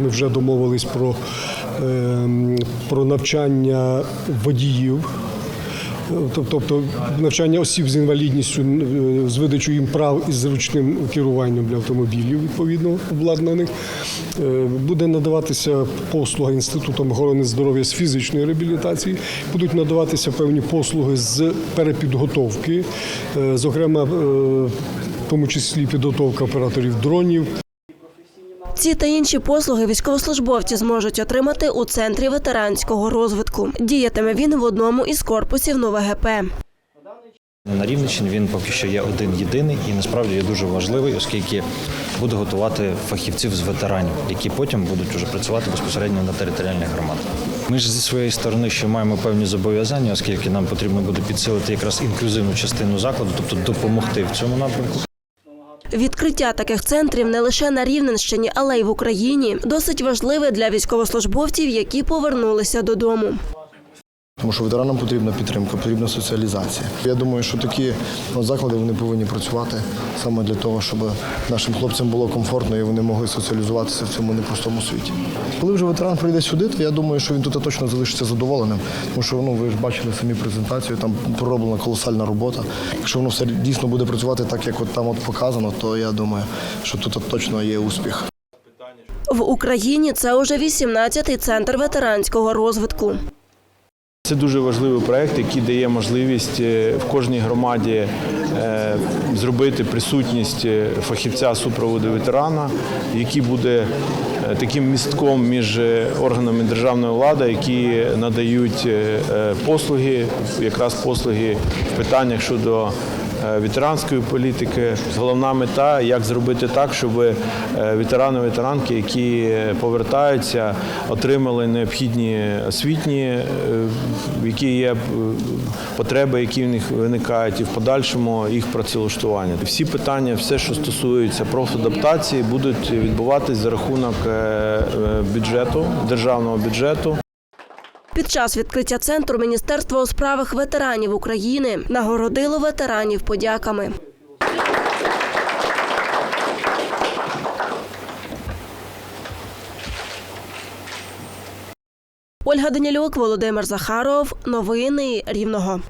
Ми вже домовились про, ем, про навчання водіїв. Тобто навчання осіб з інвалідністю е, з видачою їм прав і зручним керуванням для автомобілів відповідно обладнаних. Е, Буде надаватися послуга Інститутом охорони здоров'я з фізичної реабілітації, будуть надаватися певні послуги з перепідготовки, е, зокрема, в тому числі підготовка операторів дронів. Ці та інші послуги військовослужбовці зможуть отримати у центрі ветеранського розвитку. Діятиме він в одному із корпусів нове ГП. На Рівненщині він поки що є один єдиний і насправді є дуже важливий, оскільки буде готувати фахівців з ветеранів, які потім будуть вже працювати безпосередньо на територіальних громадах. Ми ж зі своєї сторони ще маємо певні зобов'язання, оскільки нам потрібно буде підсилити якраз інклюзивну частину закладу, тобто допомогти в цьому напрямку. Відкриття таких центрів не лише на Рівненщині, але й в Україні досить важливе для військовослужбовців, які повернулися додому. Тому що ветеранам потрібна підтримка, потрібна соціалізація. Я думаю, що такі ну, заклади вони повинні працювати саме для того, щоб нашим хлопцям було комфортно і вони могли соціалізуватися в цьому непростому світі. Коли вже ветеран прийде сюди, то я думаю, що він тут точно залишиться задоволеним. Тому що ну, ви ж бачили самі презентацію, там пророблена колосальна робота. Якщо воно все дійсно буде працювати так, як от там от показано, то я думаю, що тут точно є успіх. В Україні це уже 18-й центр ветеранського розвитку. Це дуже важливий проект, який дає можливість е, в кожній громаді е, зробити присутність е, фахівця супроводу ветерана, який буде таким містком між органами державної влади, які надають послуги, якраз послуги в питаннях щодо ветеранської політики. Головна мета як зробити так, щоб е, ветерани ветеранки, які е, повертаються, отримали необхідні освітні, е, які є е, потреби, які в них виникають, і в подальшому їх працевлаштування. Всі питання, все, що стосується профадаптації, будуть відбуватись за рахунок е, е, бюджету, державного бюджету. Під час відкриття центру Міністерство у справах ветеранів України нагородило ветеранів подяками. Ольга Данілюк, Володимир Захаров. Новини Рівного.